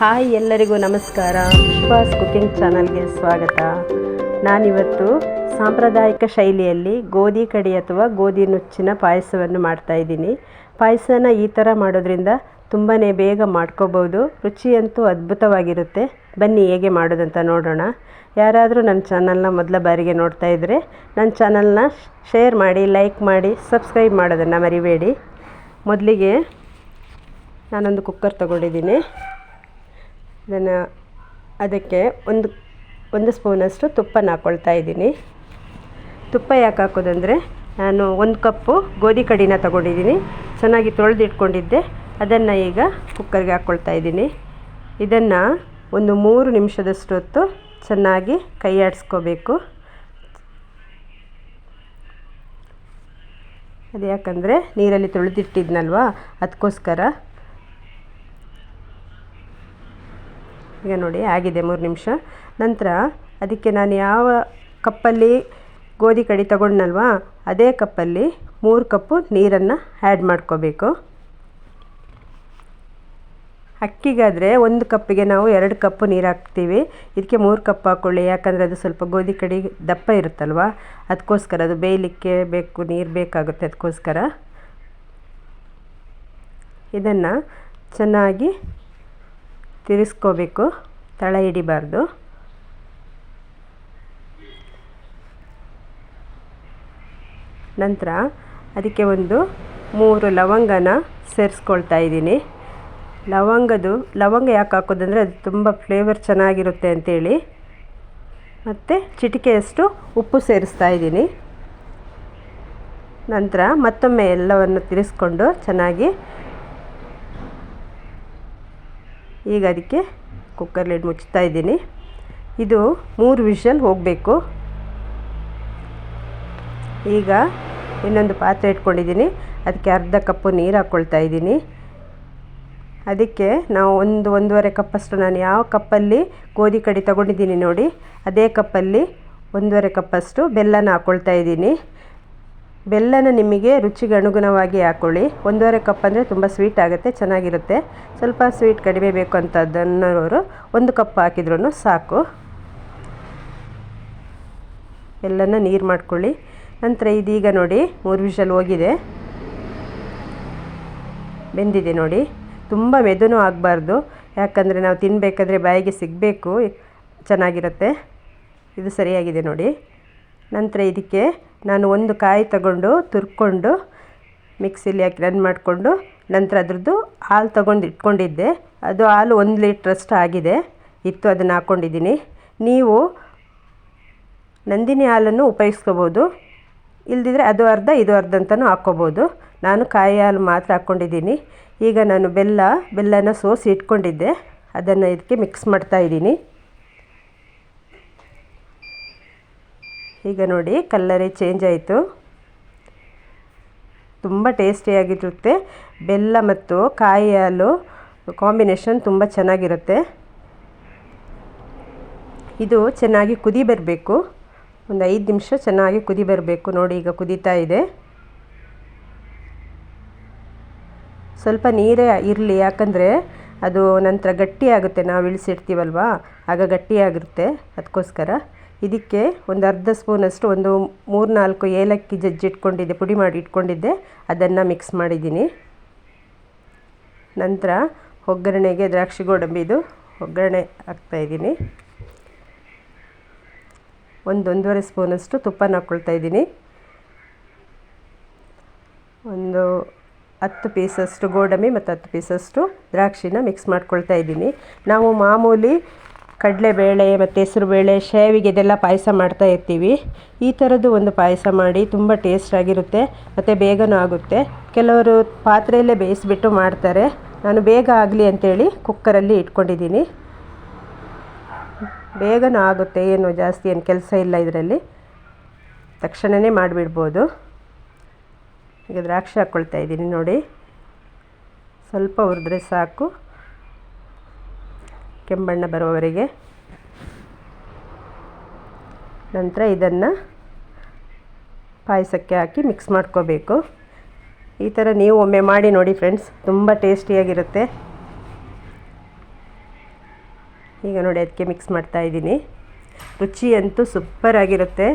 Hi ಎಲ್ಲರಿಗೂ ನಮಸ್ಕಾರ. ಪುಷ್ಪಾಸ್ cooking ಚಾನಲ್ಗೆ ಸ್ವಾಗತ. ನಾನಿವತ್ತು ಸಾಂಪ್ರದಾಯಿಕ ಶೈಲಿಯಲ್ಲಿ ಗೋಧಿ ಕಡಿ ಅಥವಾ ಗೋಧಿ ನುಚ್ಚಿನ ಪಾಯಸವನ್ನು ಮಾಡ್ತಾ ಇದ್ದೀನಿ. ಪಾಯಸನ ಈ ಥರ ಮಾಡೋದ್ರಿಂದ ತುಂಬಾ ಬೇಗ ಮಾಡ್ಕೋಬೋದು. ರುಚಿಯಂತೂ ಅದ್ಭುತವಾಗಿರುತ್ತೆ. ಬನ್ನಿ ಹೇಗೆ ಮಾಡೋದಂತ ನೋಡೋಣ. ಯಾರಾದರೂ ನನ್ನ ಚಾನಲ್ನ ಮೊದಲ ಬಾರಿಗೆ ನೋಡ್ತಾ ಇದ್ದರೆ ನನ್ನ ಚಾನಲ್ನ ಶೇರ್ ಮಾಡಿ, ಲೈಕ್ ಮಾಡಿ, ಸಬ್ಸ್ಕ್ರೈಬ್ ಮಾಡೋದನ್ನು ಮರಿಬೇಡಿ. ಮೊದಲಿಗೆ ನಾನೊಂದು ಕುಕ್ಕರ್ ತಗೊಂಡಿದ್ದೀನಿ. ಇದನ್ನು ಅದಕ್ಕೆ ಒಂದು ಒಂದು ಸ್ಪೂನಷ್ಟು ತುಪ್ಪನ ಹಾಕ್ಕೊಳ್ತಾ ಇದ್ದೀನಿ. ತುಪ್ಪ ಯಾಕೆ ಹಾಕೋದಂದರೆ ನಾನು ಒಂದು ಕಪ್ಪು ಗೋಧಿ ಕಡಿನ ತಗೊಂಡಿದ್ದೀನಿ. ಚೆನ್ನಾಗಿ ತೊಳೆದಿಟ್ಕೊಂಡಿದ್ದೆ. ಅದನ್ನು ಈಗ ಕುಕ್ಕರ್ಗೆ ಹಾಕ್ಕೊಳ್ತಾ ಇದ್ದೀನಿ. ಇದನ್ನು ಒಂದು ಮೂರು ನಿಮಿಷದಷ್ಟು ಹೊತ್ತು ಚೆನ್ನಾಗಿ ಕೈ ಆಡಿಸ್ಕೋಬೇಕು. ಅದು ಯಾಕಂದರೆ ನೀರಲ್ಲಿ ತೊಳೆದಿಟ್ಟಿದ್ನಲ್ವಾ? ಅದಕ್ಕೋಸ್ಕರ ಈಗ ನೋಡಿ, ಆಗಿದೆ ಮೂರು ನಿಮಿಷ. ನಂತರ ಅದಕ್ಕೆ ನಾನು ಯಾವ ಕಪ್ಪಲ್ಲಿ ಗೋಧಿ ಕಡಿ ತಗೊಂಡ್ನಲ್ವ, ಅದೇ ಕಪ್ಪಲ್ಲಿ ಮೂರು ಕಪ್ಪು ನೀರನ್ನು ಆ್ಯಡ್ ಮಾಡ್ಕೋಬೇಕು. ಅಕ್ಕಿಗಾದರೆ ಒಂದು ಕಪ್ಪಿಗೆ ನಾವು ಎರಡು ಕಪ್ಪು ನೀರು ಹಾಕ್ತೀವಿ. ಇದಕ್ಕೆ ಮೂರು ಕಪ್ ಹಾಕ್ಕೊಳ್ಳಿ ಯಾಕಂದರೆ ಅದು ಸ್ವಲ್ಪ ಗೋಧಿ ಕಡಿ ದಪ್ಪ ಇರುತ್ತಲ್ವ? ಅದಕ್ಕೋಸ್ಕರ ಅದು ಬೇಯಲಿಕ್ಕೆ ಬೇಕು, ನೀರು ಬೇಕಾಗುತ್ತೆ ಅದಕ್ಕೋಸ್ಕರ. ಇದನ್ನು ಚೆನ್ನಾಗಿ ತಿರ್ಸ್ಕೋಬೇಕು. ತಳ ಹಿಡಿಬಾರ್ದು. ನಂತರ ಅದಕ್ಕೆ ಒಂದು ಮೂರು ಲವಂಗನ ಸೇರಿಸ್ಕೊಳ್ತಾ ಇದ್ದೀನಿ. ಲವಂಗದು, ಲವಂಗ ಯಾಕೆ ಹಾಕೋದಂದರೆ ಅದು ತುಂಬ ಫ್ಲೇವರ್ ಚೆನ್ನಾಗಿರುತ್ತೆ ಅಂಥೇಳಿ ಮತ್ತು ಚಿಟಿಕೆಯಷ್ಟು ಉಪ್ಪು ಸೇರಿಸ್ತಾ ಇದ್ದೀನಿ. ನಂತರ ಮತ್ತೊಮ್ಮೆ ಎಲ್ಲವನ್ನು ತಿರುಸ್ಕೊಂಡು ಚೆನ್ನಾಗಿ ಈಗ ಅದಕ್ಕೆ ಕುಕ್ಕರ್ ಲಿಡ್ ಮುಚ್ತಾ ಇದ್ದೀನಿ. ಇದು ಮೂರು ವಿಷಲ್ ಹೋಗಬೇಕು. ಈಗ ಇನ್ನೊಂದು ಪಾತ್ರೆ ಇಟ್ಕೊಂಡಿದ್ದೀನಿ. ಅದಕ್ಕೆ ಅರ್ಧ ಕಪ್ಪು ನೀರು ಹಾಕ್ಕೊಳ್ತಾ ಇದ್ದೀನಿ. ಅದಕ್ಕೆ ನಾವು ಒಂದು ಒಂದೂವರೆ ಕಪ್ಪಷ್ಟು ನಾನು ಯಾವ ಕಪ್ಪಲ್ಲಿ ಗೋಧಿ ಕಡಿ ತಗೊಂಡಿದ್ದೀನಿ ನೋಡಿ, ಅದೇ ಕಪ್ಪಲ್ಲಿ ಒಂದೂವರೆ ಕಪ್ಪಷ್ಟು ಬೆಲ್ಲನ ಹಾಕ್ಕೊಳ್ತಾ ಇದ್ದೀನಿ. ಬೆಲ್ಲನ ನಿಮಗೆ ರುಚಿಗೆ ಅನುಗುಣವಾಗಿ ಹಾಕ್ಕೊಳ್ಳಿ ಒಂದೂವರೆ ಕಪ್ ಅಂದರೆ ತುಂಬ ಸ್ವೀಟ್ ಆಗುತ್ತೆ, ಚೆನ್ನಾಗಿರುತ್ತೆ. ಸ್ವಲ್ಪ ಸ್ವೀಟ್ ಕಡಿಮೆ ಬೇಕು ಅಂತದನ್ನೋರು ಒಂದು ಕಪ್ ಹಾಕಿದ್ರೂ ಸಾಕು. ಎಲ್ಲನ ನೀರು ಮಾಡ್ಕೊಳ್ಳಿ. ನಂತರ ಇದೀಗ ನೋಡಿ ಮೂರು ವಿಷಲ್ ಹೋಗಿದೆ. ಬೆಂದಿದೆ ನೋಡಿ. ತುಂಬ ಮೆದುನೂ ಆಗಬಾರ್ದು. ಯಾಕಂದರೆ ನಾವು ತಿನ್ನಬೇಕಾದ್ರೆ ಬಾಯಿಗೆ ಸಿಗಬೇಕು. ಚೆನ್ನಾಗಿರುತ್ತೆ. ಇದು ಸರಿಯಾಗಿದೆ ನೋಡಿ. ನಂತರ ಇದಕ್ಕೆ ನಾನು ಒಂದು ಕಾಯಿ ತಗೊಂಡು ತುರ್ಕೊಂಡು ಮಿಕ್ಸಿಲಿ ಹಾಕಿ ರನ್ ಮಾಡಿಕೊಂಡು ನಂತರ ಅದರದ್ದು ಹಾಲು ತಗೊಂಡು ಇಟ್ಕೊಂಡಿದ್ದೆ. ಅದು ಹಾಲು ಒಂದು ಲೀಟ್ರಷ್ಟು ಆಗಿದೆ. ಇತ್ತು, ಅದನ್ನು ಹಾಕ್ಕೊಂಡಿದ್ದೀನಿ ನೀವು ನಂದಿನಿ ಹಾಲನ್ನು ಉಪಯೋಗಿಸ್ಕೋಬೋದು. ಇಲ್ದಿದ್ರೆ ಅದು ಅರ್ಧ, ಇದು ಅರ್ಧ ಅಂತಲೂ ಹಾಕ್ಕೋಬೋದು. ನಾನು ಕಾಯಿ ಹಾಲು ಮಾತ್ರ ಹಾಕ್ಕೊಂಡಿದ್ದೀನಿ ಈಗ ನಾನು ಬೆಲ್ಲ, ಬೆಲ್ಲನ ಸೋಸಿ ಇಟ್ಕೊಂಡಿದ್ದೆ. ಅದನ್ನು ಇದಕ್ಕೆ ಮಿಕ್ಸ್ ಮಾಡ್ತಾ ಇದ್ದೀನಿ. ಈಗ ನೋಡಿ ಕಲ್ಲರೇ ಚೇಂಜ್ ಆಯಿತು. ತುಂಬ ಟೇಸ್ಟಿಯಾಗಿರುತ್ತೆ ಬೆಲ್ಲ ಮತ್ತು ಕಾಯಿ ಹಾಲು ಕಾಂಬಿನೇಷನ್ ತುಂಬ ಚೆನ್ನಾಗಿರುತ್ತೆ. ಇದು ಚೆನ್ನಾಗಿ ಕುದಿ ಬರಬೇಕು. ಒಂದು ಐದು ನಿಮಿಷ ಚೆನ್ನಾಗಿ ಕುದಿ ಬರಬೇಕು. ನೋಡಿ ಈಗ ಕುದೀತಾ ಇದೆ. ಸ್ವಲ್ಪ ನೀರೇ ಇರಲಿ, ಯಾಕಂದರೆ ಅದು ನಂತರ ಗಟ್ಟಿಯಾಗುತ್ತೆ. ನಾವು ಇಳಿಸಿಡ್ತೀವಲ್ವಾ ಆಗ ಗಟ್ಟಿಯಾಗಿರುತ್ತೆ. ಅದಕ್ಕೋಸ್ಕರ ಇದಕ್ಕೆ ಒಂದು ಅರ್ಧ ಸ್ಪೂನಷ್ಟು ಒಂದು ಮೂರು ನಾಲ್ಕು ಏಲಕ್ಕಿ ಜಜ್ಜಿಟ್ಕೊಂಡಿದ್ದೆ ಪುಡಿ ಮಾಡಿ ಇಟ್ಕೊಂಡಿದ್ದೆ. ಅದನ್ನು ಮಿಕ್ಸ್ ಮಾಡಿದ್ದೀನಿ. ನಂತರ ಒಗ್ಗರಣೆಗೆ ದ್ರಾಕ್ಷಿ ಗೋಡಂಬಿದು ಒಗ್ಗರಣೆ ಹಾಕ್ತಾಯಿದ್ದೀನಿ ಒಂದು ಒಂದೂವರೆ ಸ್ಪೂನಷ್ಟು ತುಪ್ಪನ ಹಾಕ್ಕೊಳ್ತಾ ಇದ್ದೀನಿ. ಒಂದು ಹತ್ತು ಪೀಸಷ್ಟು ಗೋಡಂಬಿ ಮತ್ತು ಹತ್ತು ಪೀಸಷ್ಟು ದ್ರಾಕ್ಷಿನ ಮಿಕ್ಸ್ ಮಾಡ್ಕೊಳ್ತಾ ಇದ್ದೀನಿ. ನಾವು ಮಾಮೂಲಿ ಕಡಲೆಬೇಳೆ ಮತ್ತು ಹೆಸರುಬೇಳೆ, ಶೇವಿಗೆ ಇದೆಲ್ಲ ಪಾಯಸ ಮಾಡ್ತಾ ಇರ್ತೀವಿ. ಈ ಥರದ್ದು ಒಂದು ಪಾಯಸ ಮಾಡಿ ತುಂಬ ಟೇಸ್ಟಾಗಿರುತ್ತೆ ಮತ್ತು ಬೇಗನೂ ಆಗುತ್ತೆ. ಕೆಲವರು ಪಾತ್ರೆಯಲ್ಲೇ ಬೇಯಿಸಿಬಿಟ್ಟು ಮಾಡ್ತಾರೆ. ನಾನು ಬೇಗ ಆಗಲಿ ಅಂಥೇಳಿ ಕುಕ್ಕರಲ್ಲಿ ಇಟ್ಕೊಂಡಿದ್ದೀನಿ. ಬೇಗನೂ ಆಗುತ್ತೆ, ಏನು ಜಾಸ್ತಿ ಏನು ಕೆಲಸ ಇಲ್ಲ ಇದರಲ್ಲಿ. ತಕ್ಷಣವೇ ಮಾಡಿಬಿಡ್ಬೋದು. ಈಗ ದ್ರಾಕ್ಷಿ ಹಾಕ್ಕೊಳ್ತಾ ಇದ್ದೀನಿ ನೋಡಿ. ಸ್ವಲ್ಪ ಹುರಿದ್ರೆ ಸಾಕು. ಕೆಂಬಣ್ಣ ಬರುವವರೆಗೆ. ನಂತರ ಇದನ್ನು ಪಾಯಸಕ್ಕೆ ಹಾಕಿ ಮಿಕ್ಸ್ ಮಾಡ್ಕೋಬೇಕು. ಈ ಥರ ನೀವು ಒಮ್ಮೆ ಮಾಡಿ ನೋಡಿ ಫ್ರೆಂಡ್ಸ್ ತುಂಬ ಟೇಸ್ಟಿಯಾಗಿರುತ್ತೆ. ಈಗ ನೋಡಿ ಅದಕ್ಕೆ ಮಿಕ್ಸ್ ಮಾಡ್ತಾ ಇದ್ದೀನಿ. ರುಚಿ ಅಂತೂ ಸೂಪರ್ ಆಗಿರುತ್ತೆ.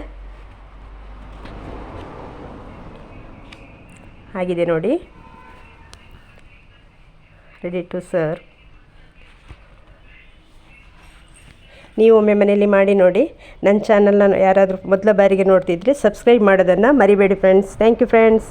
ಆಗಿದೆ ನೋಡಿ. ರೆಡಿ ಟು ಸರ್ವ್ ನೀವು ಒಮ್ಮೆ ಮನೆಯಲ್ಲಿ ಮಾಡಿ ನೋಡಿ. ನನ್ನ ಚಾನಲ್ನ ಯಾರಾದರೂ ಮೊದಲ ಬಾರಿಗೆ ನೋಡ್ತಿದ್ರೆ ಸಬ್ಸ್ಕ್ರೈಬ್ ಮಾಡೋದನ್ನು ಮರಿಬೇಡಿ ಫ್ರೆಂಡ್ಸ್ ಥ್ಯಾಂಕ್ ಯು ಫ್ರೆಂಡ್ಸ್